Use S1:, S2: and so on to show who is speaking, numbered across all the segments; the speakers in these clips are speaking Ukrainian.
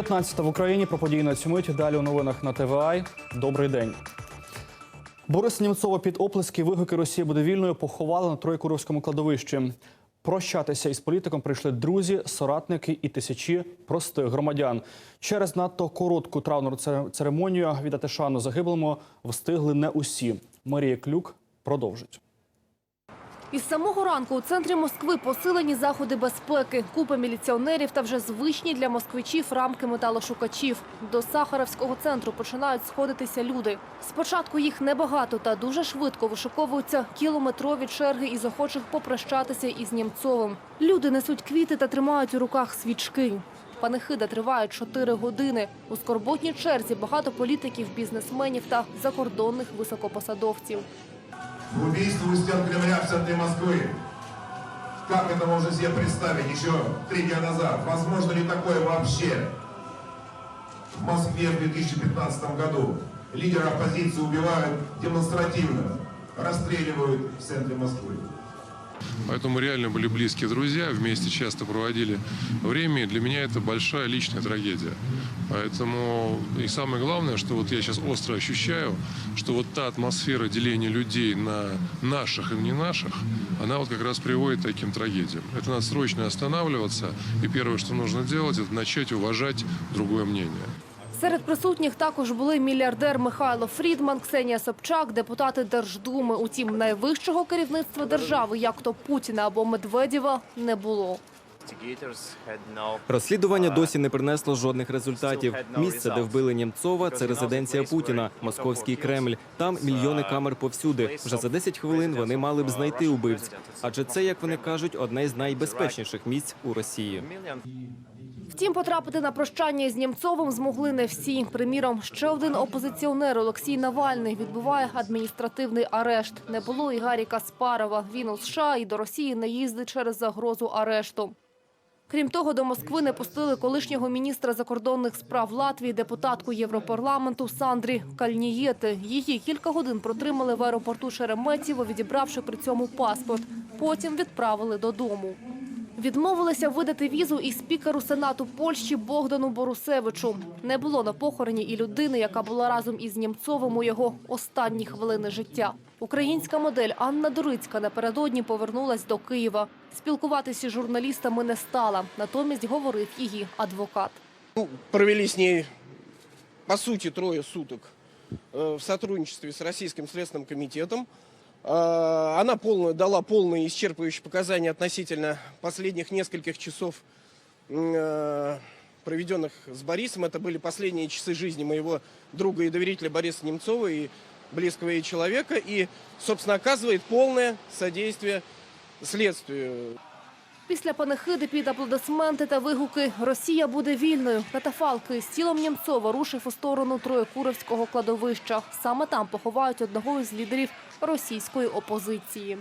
S1: 15 в Україні про події на цю мить. Далі у новинах на ТВА. Добрий день. Борис Німцова під оплески вигуки Росії буде вільною поховали на Троєкуровському кладовищі. Прощатися із політиком прийшли друзі, соратники і тисячі простих громадян. Через надто коротку травну це- церемонію віддати шану загиблому встигли не усі. Марія Клюк продовжить.
S2: Із самого ранку у центрі Москви посилені заходи безпеки, купа міліціонерів та вже звичні для москвичів рамки металошукачів. До Сахаровського центру починають сходитися люди. Спочатку їх небагато та дуже швидко вишиковуються кілометрові черги із охочих попрощатися із Німцовим. Люди несуть квіти та тримають у руках свічки. Панихида триває чотири години. У скорботній черзі багато політиків, бізнесменів та закордонних високопосадовців.
S3: Убийство у стен Кремля в центре Москвы. Как это можно себе представить еще три дня назад? Возможно ли такое вообще? В Москве в 2015 году лидера оппозиции убивают демонстративно, расстреливают в центре Москвы.
S4: Поэтому реально были близкие друзья, вместе часто проводили время. И для меня это большая личная трагедия. Поэтому и самое главное, что вот я сейчас остро ощущаю, что вот та атмосфера деления людей на наших и не наших, она вот как раз приводит к таким трагедиям. Это надо срочно останавливаться. И первое, что нужно делать, это начать уважать другое мнение.
S2: Серед присутніх також були мільярдер Михайло Фрідман, Ксенія Собчак, депутати Держдуми. Утім, найвищого керівництва держави, як то Путіна або Медведєва, не було.
S5: Розслідування досі не принесло жодних результатів. Місце, де вбили Німцова, це резиденція Путіна, московський Кремль. Там мільйони камер повсюди. Вже за 10 хвилин вони мали б знайти убивць. Адже це, як вони кажуть, одне з найбезпечніших місць у Росії.
S2: Втім, потрапити на прощання із Німцовим змогли не всі. Приміром, ще один опозиціонер Олексій Навальний відбуває адміністративний арешт. Не було і Гарі Каспарова. Він у США і до Росії не їздить через загрозу арешту. Крім того, до Москви не пустили колишнього міністра закордонних справ Латвії, депутатку Європарламенту Сандрі Кальнієти. Її кілька годин протримали в аеропорту Шереметьєво, відібравши при цьому паспорт. Потім відправили додому. Відмовилися видати візу і спікеру Сенату Польщі Богдану Борусевичу. Не було на похороні і людини, яка була разом із Німцовим у його останні хвилини життя. Українська модель Анна Дурицька напередодні повернулась до Києва. Спілкуватися з журналістами не стала. Натомість говорив її адвокат.
S6: Ну, провели с ней, по сути, трое суток э, в сотрудничестве с Российским Следственным комитетом. Э, Она полно, дала полные исчерпывающие показания относительно последних нескольких часов, м, э, проведенных с Борисом. Это были последние часы жизни моего друга и доверителя Бориса Немцова и близкого ей человека. И, собственно, оказывает полное содействие следствию.
S2: Після панихиди під аплодисменти та вигуки «Росія буде вільною» катафалки з тілом Німцова рушив у сторону Троєкуровського кладовища. Саме там поховають одного із лідерів російської опозиції.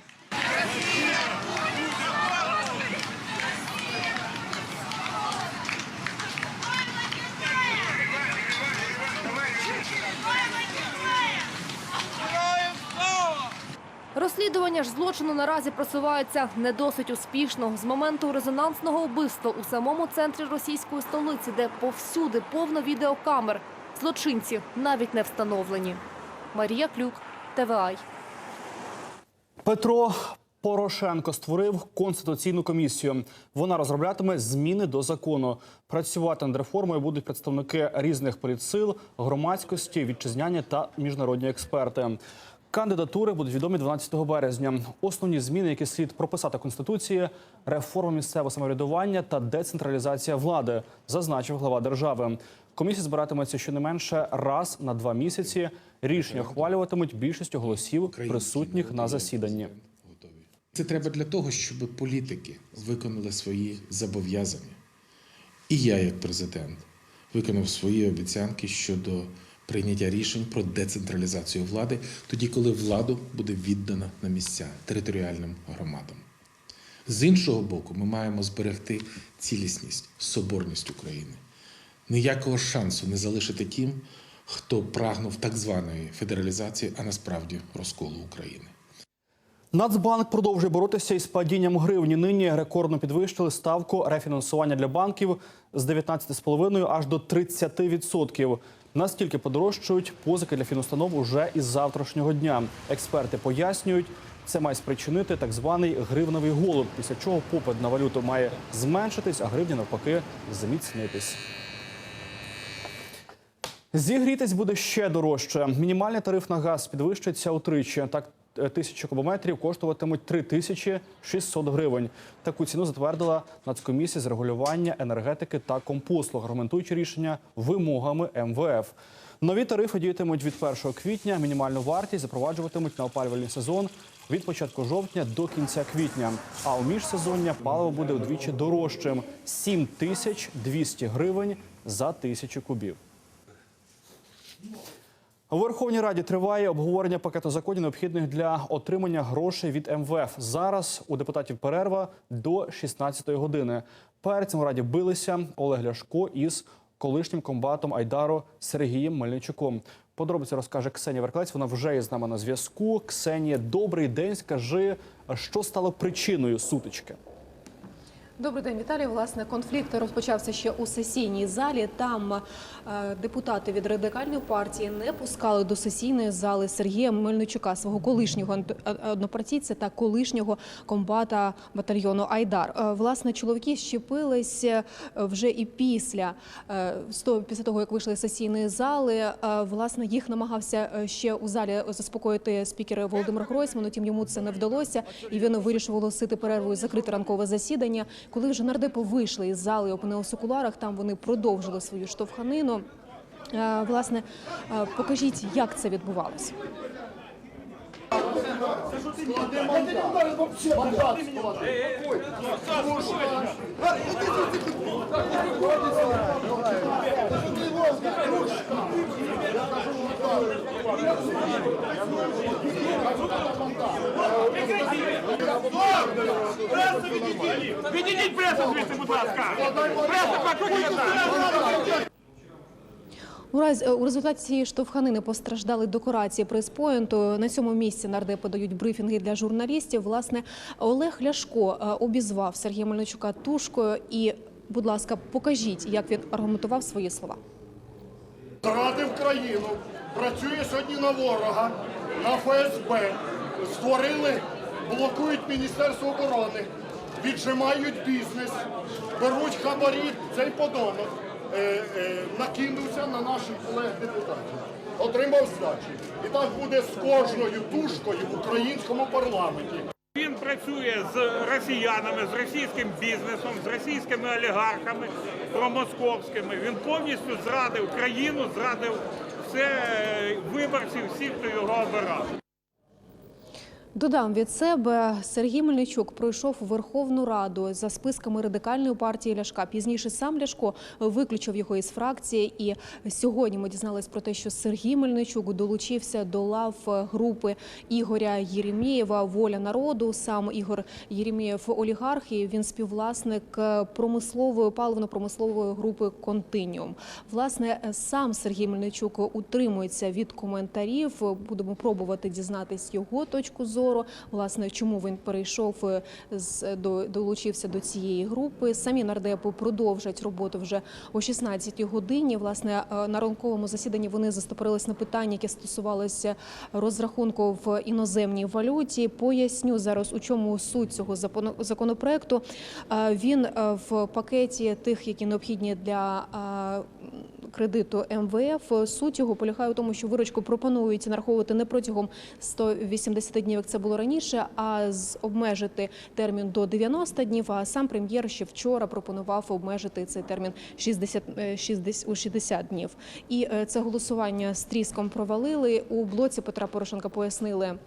S2: Розслідування ж злочину наразі просувається не досить успішно. З моменту резонансного вбивства у самому центрі російської столиці, де повсюди повно відеокамер, злочинці навіть не встановлені. Марія Клюк, ТВАЙ.
S1: Петро Порошенко створив конституційну комісію. Вона розроблятиме зміни до закону. Працювати над реформою будуть представники різних політсил, громадськості, вітчизняні та міжнародні експерти. Кандидатури будуть відомі 12 березня. Основні зміни, які слід прописати конституції, реформа місцевого самоврядування та децентралізація влади, зазначив глава держави. Комісія збиратиметься щонайменше раз на два місяці. Рішення ухвалюватимуть більшістю голосів присутніх на засіданні.
S7: Це треба для того, щоб політики виконали свої зобов'язання. І я, як президент, виконав свої обіцянки щодо прийняття рішень про децентралізацію влади, тоді, коли владу буде віддана на місця територіальним громадам. З іншого боку, ми маємо зберегти цілісність, соборність України. Ніякого шансу не залишити тим, хто прагнув так званої федералізації, а насправді розколу України.
S1: Нацбанк продовжує боротися із падінням гривні. Нині рекордно підвищили ставку рефінансування для банків з 19,5 аж до 30%. Настільки подорожчують позики для фінустанов уже із завтрашнього дня. Експерти пояснюють, це має спричинити так званий гривневий голод, після чого попит на валюту має зменшитись, а гривня навпаки зміцнитись. Зігрітись буде ще дорожче. Мінімальний тариф на газ підвищиться утричі. Так, е, тисяча кубометрів коштуватимуть 3600 гривень. Таку ціну затвердила Нацкомісія з регулювання енергетики та компослуг, аргументуючи рішення вимогами МВФ. Нові тарифи діятимуть від 1 квітня. Мінімальну вартість запроваджуватимуть на опалювальний сезон від початку жовтня до кінця квітня. А у міжсезоння паливо буде удвічі дорожчим 7200 гривень за тисячу кубів. У Верховній Раді триває обговорення пакету законів, необхідних для отримання грошей від МВФ. Зараз у депутатів перерва до 16-ї години. Перед цим у раді билися Олег Ляшко із колишнім комбатом Айдару Сергієм Мельничуком. Подробиці розкаже Ксенія Верклець. Вона вже є з нами на зв'язку. Ксенія, добрий день. Скажи, що стало причиною сутички?
S8: Добрий день, Віталій. Власне, конфлікт розпочався ще у сесійній залі. Там е, депутати від радикальної партії не пускали до сесійної зали Сергія Мельничука, свого колишнього е, однопартійця та колишнього комбата батальйону Айдар. Е, власне, чоловіки щепились вже і після після того, як вийшли з сесійної зали. Власне, їх намагався ще у залі заспокоїти спікер Володимир Гройсман. Утім, йому це не вдалося, і він вирішив оголосити перерву і закрити ранкове засідання. Коли вже нардепи вийшли із зали і опинилися у куларах, там вони продовжили свою штовханину. Е, Власне, е, покажіть, як це відбувалося.
S9: Відійдіть пресу звідси, будь ласка! Пресу покрутіть!
S8: У разі у результаті цієї штовханини постраждали декорації прес-поінту. На цьому місці нардепи дають брифінги для журналістів. Власне, Олег Ляшко е, обізвав Сергія Мельничука тушкою. І, будь ласка, покажіть, як він аргументував свої слова.
S9: Зрадив країну, працює сьогодні на ворога, на ФСБ. Створили, блокують Міністерство оборони, віджимають бізнес, беруть хабарі. Цей подонок е, е, накинувся на наших колег депутатів. Отримав здачі. І так буде з кожною тушкою в українському парламенті.
S10: Він працює з росіянами, з російським бізнесом, з російськими олігархами промосковськими. Він повністю зрадив країну, зрадив все е, виборців, всіх, хто його обирав.
S8: Додам від себе, Сергій Мельничук пройшов Верховну Раду за списками радикальної партії Ляшка. Пізніше сам Ляшко виключив його із фракції. І сьогодні ми дізнались про те, що Сергій Мельничук долучився до лав групи Ігоря Єремєєва Воля народу. Сам Ігор Єремєєв олігарх. і Він співвласник промислової паливно-промислової групи Континіум. Власне, сам Сергій Мельничук утримується від коментарів. Будемо пробувати дізнатись його точку зору. Власне, чому він перейшов е, з до долучився до цієї групи. Самі нардепи продовжать роботу вже о 16-й годині. Власне, е, на ранковому засіданні вони застопорились на питання, яке стосувалося розрахунку в іноземній валюті. Поясню зараз, у чому суть цього законопроекту. Е, Він в пакеті тих, які необхідні для кредиту МВФ. Суть його полягає у тому, що виручку пропонують нараховувати не протягом 180 днів, як це було раніше, а обмежити термін до 90 днів. А сам прем'єр ще вчора пропонував обмежити цей термін 60, е, 60, у 60 днів. І е, це голосування з тріском провалили. У блоці Петра Порошенка пояснили.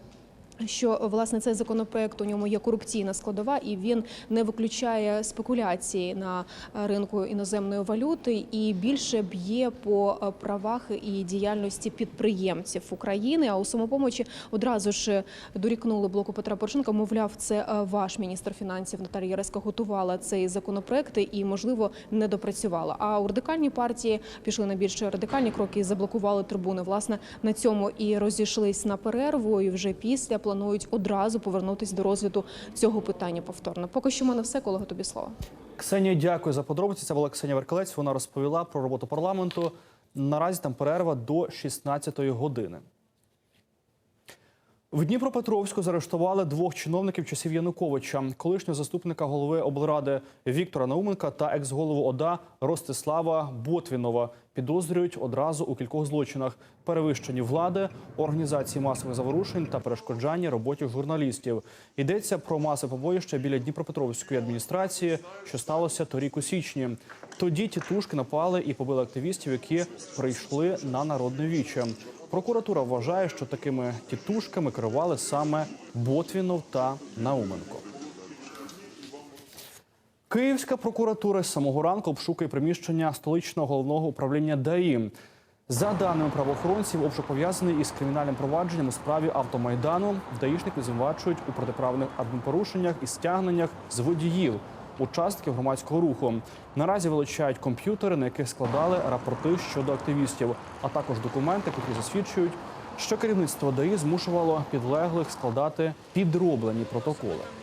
S8: Що власне цей законопроект у ньому є корупційна складова, і він не виключає спекуляції на е, ринку іноземної валюти і більше б'є по е, правах і діяльності підприємців України. А у самопомочі одразу ж дорікнули блоку Петра Порошенка. Мовляв, це е, ваш міністр фінансів Наталія Яреська готувала цей законопроект і, можливо, не допрацювала. А у радикальній партії пішли на більш радикальні кроки і заблокували трибуни. Власне на цьому і розійшлись на перерву. І вже після планують одразу повернутись до розгляду цього питання повторно. Поки що в мене все, колего, тобі слово.
S1: Ксенія, дякую за подробиці. Це була Ксенія Веркалець. Вона розповіла про роботу парламенту. Наразі там перерва до 16-ї години. В Дніпропетровську заарештували двох чиновників часів Януковича, колишнього заступника голови облради Віктора Науменка та екс-голову ОДА Ростислава Ботвінова. Підозрюють одразу у кількох злочинах: перевищенні влади, організації масових заворушень та перешкоджання роботі журналістів. Йдеться про масове побоїще біля Дніпропетровської адміністрації, що сталося торік у січні. Тоді тітушки напали і побили активістів, які прийшли на народне віче. Прокуратура вважає, що такими тітушками керували саме Ботвінов та Науменко. Київська прокуратура з самого ранку обшукує приміщення столичного головного управління ДАІ. За даними правоохоронців, обшук пов'язаний із кримінальним провадженням у справі автомайдану. Даїшники звинувачують у протиправних адмінпорушеннях і стягненнях з водіїв, учасників громадського руху. Наразі вилучають комп'ютери, на яких складали рапорти щодо активістів, а також документи, які засвідчують, що керівництво ДАІ змушувало підлеглих складати підроблені протоколи.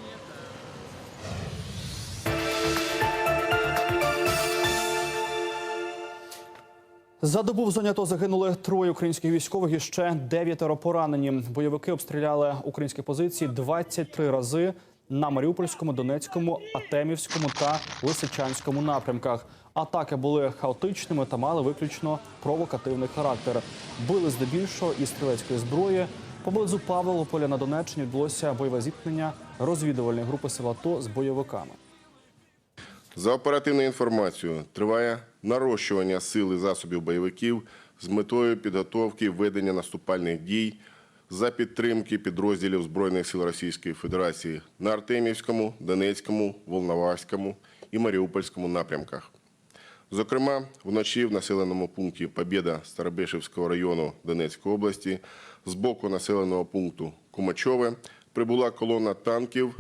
S1: За добу в зоні АТО загинули троє українських військових і ще дев'ятеро поранені. Бойовики обстріляли українські позиції 23 рази на Маріупольському, Донецькому, Атемівському та Лисичанському напрямках. Атаки були хаотичними та мали виключно провокативний характер. Били здебільшого із стрілецької зброї. Поблизу Павлополя на Донеччині відбулося бойове зіткнення розвідувальної групи сил АТО з бойовиками.
S11: За оперативною інформацією, триває нарощування сил і засобів бойовиків з метою підготовки ведення наступальних дій за підтримки підрозділів Збройних сил Російської Федерації на Артемівському, Донецькому, Волноваському і Маріупольському напрямках. Зокрема, вночі в населеному пункті Побєда Старобешівського району Донецької області з боку населеного пункту Кумачове прибула колона танків,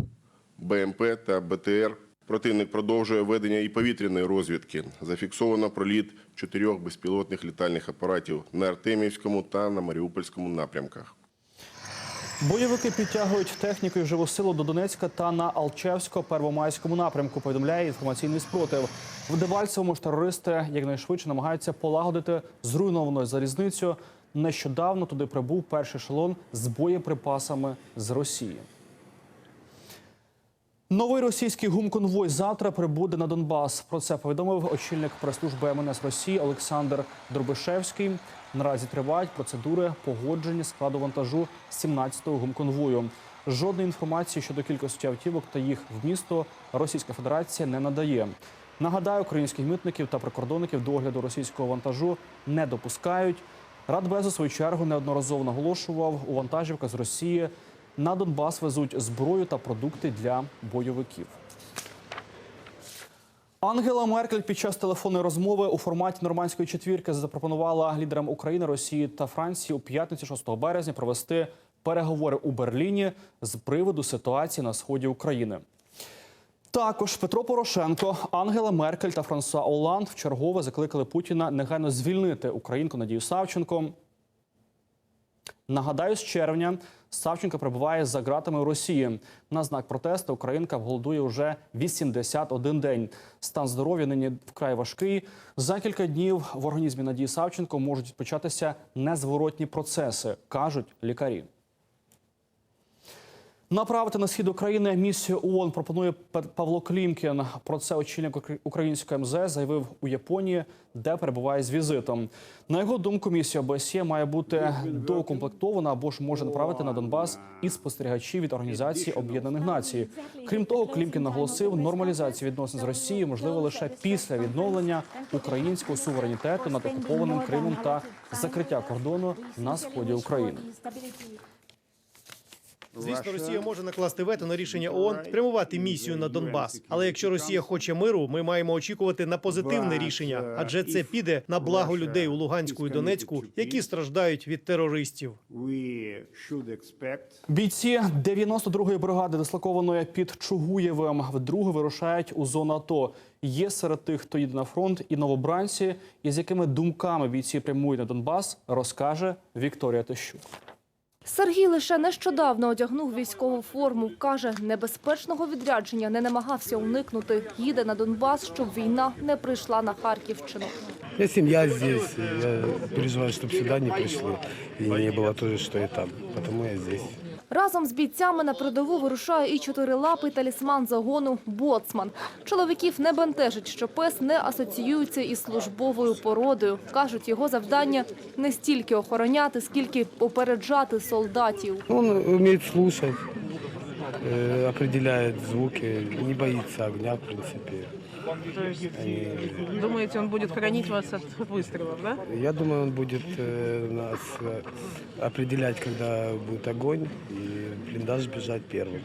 S11: БМП та БТР. Противник продовжує ведення і повітряної розвідки. Зафіксовано проліт чотирьох безпілотних літальних апаратів на Артемівському та на Маріупольському напрямках.
S1: Бойовики підтягують техніку і живу силу до Донецька та на Алчевсько-Первомайському напрямку. Повідомляє інформаційний спротив. В Дебальцевому ж терористи якнайшвидше намагаються полагодити зруйновану залізницю. Нещодавно туди прибув перший ешелон з боєприпасами з Росії. Новий російський гумконвой завтра прибуде на Донбас. Про це повідомив очільник прес-служби МНС Росії Олександр Дробишевський. Наразі тривають процедури погодження складу вантажу 17-го гумконвою. Жодної інформації щодо кількості автівок та їх вмісту Російська Федерація не надає. Нагадаю, українських митників та прикордонників до огляду російського вантажу не допускають. Радбез у свою чергу неодноразово наголошував у вантажівках з Росії на Донбас везуть зброю та продукти для бойовиків. Ангела Меркель під час телефонної розмови у форматі нормандської четвірки запропонувала лідерам України, Росії та Франції у п'ятницю 6 березня провести переговори у Берліні з приводу ситуації на сході України. Також Петро Порошенко, Ангела Меркель та Франсуа Оланд вчергове закликали Путіна негайно звільнити українку Надію Савченко. Нагадаю, з червня Савченко перебуває за ґратами Росії. На знак протесту Українка голодує вже 81 день. Стан здоров'я нині вкрай важкий. За кілька днів в організмі Надії Савченко можуть початися незворотні процеси, кажуть лікарі. Направити на схід України місію ООН пропонує Павло Клімкін. Про це очільник української МЗС заявив у Японії, де перебуває з візитом. На його думку, місія ОБСЄ має бути доукомплектована або ж може направити на Донбас і спостерігачів від Організації Об'єднаних Націй. Крім того, Клімкін наголосив, нормалізація відносин з Росією можливо лише після відновлення українського суверенітету над окупованим Кримом та закриття кордону на сході України.
S12: Звісно, Росія може накласти вето на рішення ООН спрямувати місію на Донбас. Але якщо Росія хоче миру, ми маємо очікувати на позитивне рішення, адже це піде на благо людей у Луганську і Донецьку, які страждають від терористів.
S1: Бійці 92-ї бригади, дислокованої під Чугуєвим, вдруге вирушають у зону АТО. Є серед тих, хто їде на фронт, і новобранці, і з якими думками бійці прямують на Донбас, розкаже Вікторія Тищук.
S2: Сергій лише нещодавно одягнув військову форму. Каже, небезпечного відрядження не намагався уникнути. Їде на Донбас, щоб війна не прийшла на Харківщину.
S13: Я сім'я здесь, я переживаю, щоб сюди не прийшли. І не було то що я там, Тому я здесь.
S2: Разом з бійцями на передову вирушає і чотирилапий талісман загону «Боцман». Чоловіків не бентежить, що пес не асоціюється із службовою породою. Кажуть, його завдання не стільки охороняти, скільки попереджати солдатів.
S13: Он умеет слушать, э, звуки, не боится огня, в принципе. Они-
S14: Думаете, он будет хранить вас от выстрелов, да?
S13: Я думаю, он будет э, нас э, определять, когда будет огонь, и в блиндаж бежать первым.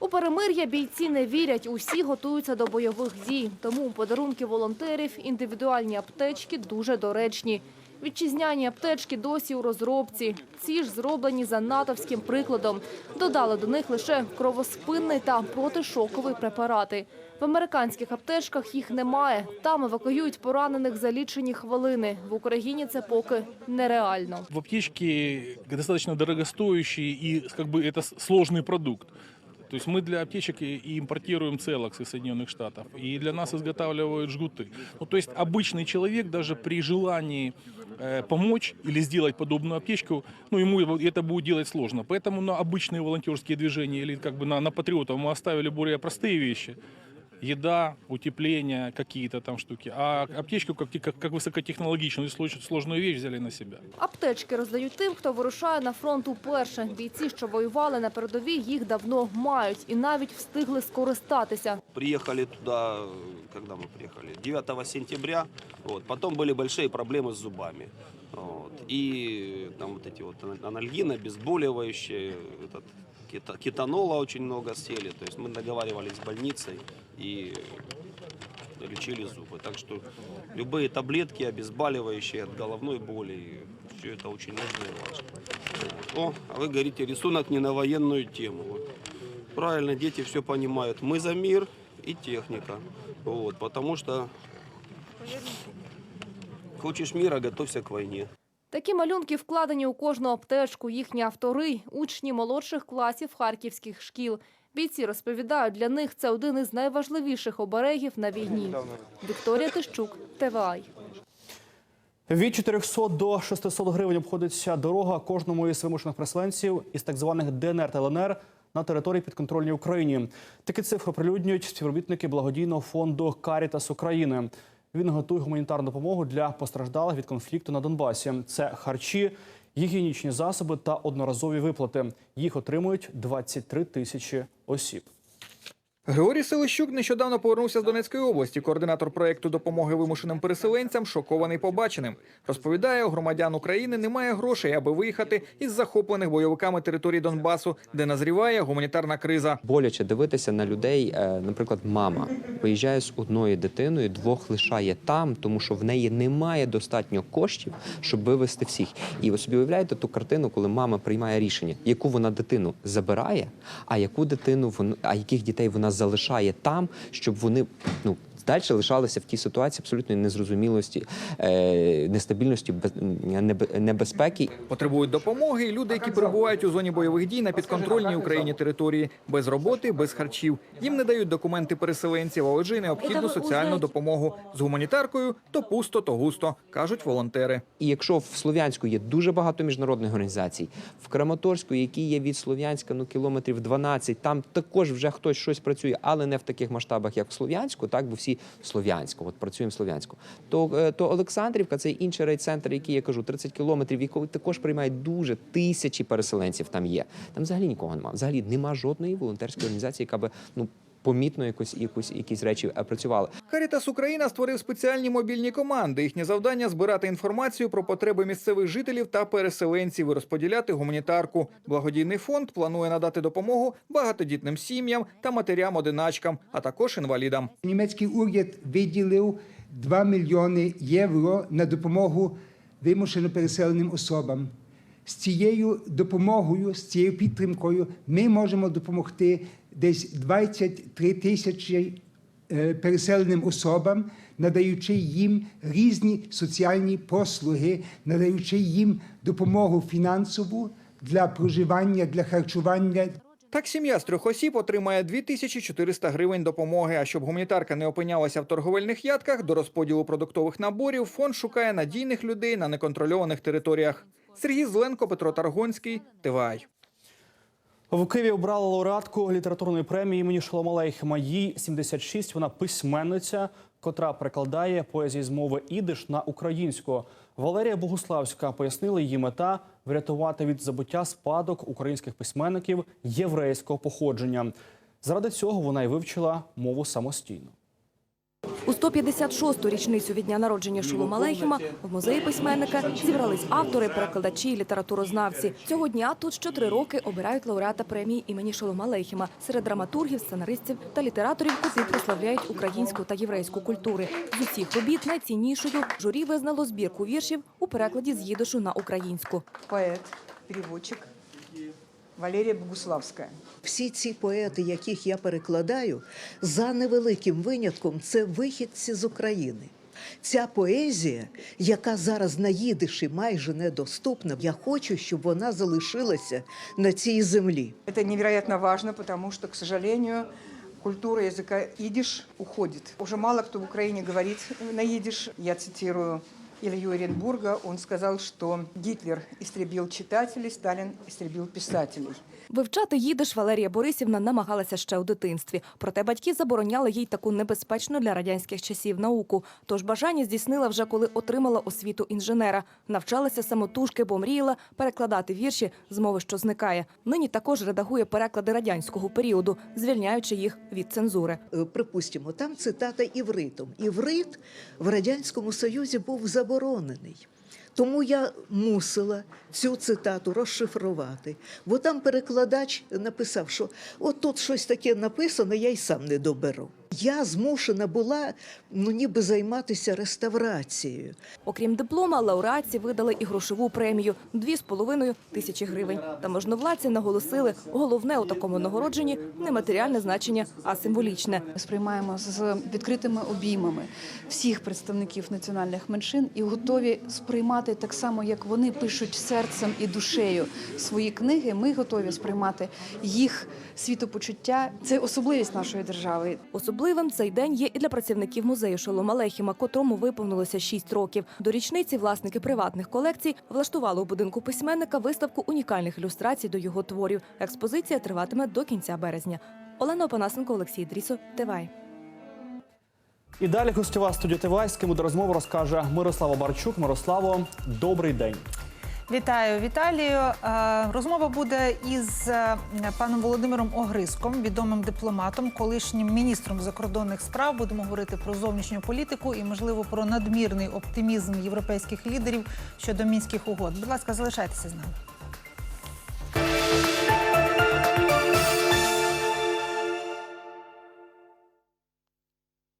S2: У перемир'я бійці не вірять, усі готуються до бойових дій. Тому у подарунки волонтерів індивідуальні аптечки дуже доречні. Вітчизняні аптечки досі у розробці. Ці ж зроблені за натовським прикладом. Додали до них лише кровоспинний та протишоковий препарати. В американських аптечках їх немає. Там евакуюють поранених за лічені хвилини. В Україні це поки нереально.
S15: В аптечке достаточно дорогостоящий и как бы это с- сложный продукт. То есть мы для аптечек и и импортируем целокс из Соединенных Штатов, и для нас изготавливают жгуты. Ну, то есть обычный человек даже при желании э, помочь или сделать подобную аптечку, ну, ему его- это будет делать сложно. Поэтому на обычные волонтерские движения или как бы на, на патриотов мы оставили более простые вещи. Еда, утепление, какие-то там штуки. А аптечку как, как, как высокотехнологичную и слож- сложную вещь взяли на себя.
S2: Аптечки роздають тим, хто вирушає на фронт уперше. Бійці, що воювали на передовій, їх давно мають і навіть встигли скористатися.
S16: Приехали туда, э, когда мы приехали? 9 сентября. Вот. Потом были большие проблемы с зубами. Вот. И там вот эти вот анальгины, обезболивающие, этот, кета- кетанола очень много сели. То есть мы договаривались с больницей и лечили зубы. Так что любые таблетки обезболивающие от головной боли, все это очень нужно и важно. Вот. О, а вы говорите, рисунок не на военную тему. Вот. Правильно, дети все понимают. Мы за мир и техника. Вот, потому что хочешь мира, готовься к войне.
S2: Такі малюнки вкладені у кожну аптечку. Їхні автори – учні молодших класів харківських шкіл. Бійці розповідають, для них це один із найважливіших оберегів на війні. Вікторія Тищук, ТВАЙ.
S1: Від 400 до 600 гривень обходиться дорога кожному із вимушених переселенців із так званих ДНР та ЛНР на території підконтрольній Україні. Такі цифри прилюднюють співробітники благодійного фонду Карітас України. Він готує гуманітарну допомогу для постраждалих від конфлікту на Донбасі. Це харчі, гігієнічні засоби та одноразові виплати. Їх отримують 23 тисячі осіб.
S17: Георгій Селищук нещодавно повернувся з Донецької області. Координатор проєкту допомоги вимушеним переселенцям шокований побаченим. Розповідає, у громадян України немає грошей, аби виїхати із захоплених бойовиками територій Донбасу, де назріває гуманітарна криза.
S18: Боляче дивитися на людей. е, Наприклад, мама виїжджає з одною дитиною, двох лишає там, тому що в неї немає достатньо коштів, щоб вивезти всіх. І ви собі уявляєте ту картину, коли мама приймає рішення, яку вона дитину забирає, а яку дитину а яких дітей вона залишає там, щоб вони ну. Далі лишалися в тій ситуації абсолютної незрозумілості, е, нестабільності, без- небе- небезпеки.
S17: Потребують допомоги і люди, які перебувають у зоні бойових дій на підконтрольній Україні території, без роботи, без харчів. Їм не дають документи переселенців, а отже, й необхідну соціальну допомогу. З гуманітаркою то пусто, то густо, кажуть волонтери.
S18: І якщо в Слов'янську є дуже багато міжнародних організацій, в Краматорську, які є від Слов'янська ну кілометрів 12, там також вже хтось щось працює, але не в таких масштабах, як в Слов'янську, так бо всі Слов'янську, от працюємо Слов'янську. То, е, то Олександрівка це інший райцентр, який я кажу, 30 кілометрів, який також приймає дуже тисячі переселенців. Там є. Там взагалі нікого немає. Взагалі нема жодної волонтерської організації, яка би ну помітно якось якось якісь речі е, працювала.
S17: Карітас Україна створив спеціальні мобільні команди. Їхнє завдання збирати інформацію про потреби місцевих жителів та переселенців і розподіляти гуманітарку. Благодійний фонд планує надати допомогу багатодітним сім'ям та матерям-одиначкам, а також інвалідам.
S19: Німецький уряд виділив 2 мільйони євро на допомогу вимушено переселеним особам. З цією допомогою, з цією підтримкою ми можемо допомогти десь 23 тисячі е, переселеним особам, надаючи їм різні соціальні послуги, надаючи їм допомогу фінансову для проживання, для харчування.
S17: Так сім'я з трьох осіб отримає 2400 гривень допомоги. А щоб гуманітарка не опинялася в торговельних ядках, до розподілу продуктових наборів фонд шукає надійних людей на неконтрольованих територіях. Сергій Зленко, Петро Таргонський, ТВАЙ.
S1: В Києві обрали лауреатку літературної премії імені Шолома Алейхема. Їй 76, Вона письменниця, котра перекладає поезії з мови ідиш на українську. Валерія Богуславська пояснила її мета врятувати від забуття спадок українських письменників єврейського походження. Заради цього вона й вивчила мову самостійно.
S20: У 156-ту річницю від дня народження Шолома Алейхема в музеї письменника зібрались автори, перекладачі, літературознавці. Цього дня тут що три роки обирають лауреата премії імені Шолома Алейхема серед драматургів, сценаристів та літераторів, котрі прославляють українську та єврейську культури. З усіх робіт найціннішою журі визнало збірку віршів у перекладі з їдишу на українську.
S21: Поет, переводчик Валерія Богуславська.
S22: Всі ці поети, яких я перекладаю, за невеликим винятком, це вихідці з України. Ця поезія, яка зараз на їдиші майже недоступна, я хочу, щоб вона залишилася на цій землі.
S21: Это невероятно важно, потому что, к сожалению, культура языка идиш уходит. Уже мало кто в Украине говорит на идиш. Я цитирую Илью Оренбурга. Он сказал, что Гитлер истребил читателей, Сталин истребил писателей.
S20: Вивчати їдиш Валерія Борисівна намагалася ще у дитинстві. Проте батьки забороняли їй таку небезпечну для радянських часів науку. Тож бажання здійснила вже коли отримала освіту інженера. Навчалася самотужки, бо мріяла перекладати вірші з мови, що зникає. Нині також редагує переклади радянського періоду, звільняючи їх від цензури.
S22: Е, Припустимо, там цитата івритом. Іврит в Радянському Союзі був заборонений. Тому я мусила цю цитату розшифрувати, бо там перекладач написав, що от тут щось таке написано, я й сам не доберу. Я змушена була ну ніби займатися реставрацією.
S20: Окрім диплома, лауреатці видали і грошову премію – дві з половиною тисячі гривень. Та можновладці наголосили, головне у такому нагородженні не матеріальне значення, а символічне.
S23: Ми сприймаємо з відкритими обіймами всіх представників національних меншин і готові сприймати так само, як вони пишуть серцем і душею свої книги. Ми готові сприймати їх світопочуття. Це особливість нашої держави.
S20: Особливим цей день є і для працівників музею Шолома Алейхема, котрому виповнилося 6 років. До річниці власники приватних колекцій влаштували у будинку письменника виставку унікальних ілюстрацій до його творів. Експозиція триватиме до кінця березня. Олена Опанасенко, Олексій Дрісо, Тивай.
S1: І далі гостьова студія ким до розмови розкаже Мирослава Барчук. Мирославо, добрий день.
S24: Вітаю, Віталію. Е, Розмова буде із е, паном Володимиром Огриском, відомим дипломатом, колишнім міністром закордонних справ. Будемо говорити про зовнішню політику і, можливо, про надмірний оптимізм європейських лідерів щодо мінських угод. Будь ласка, залишайтеся з нами.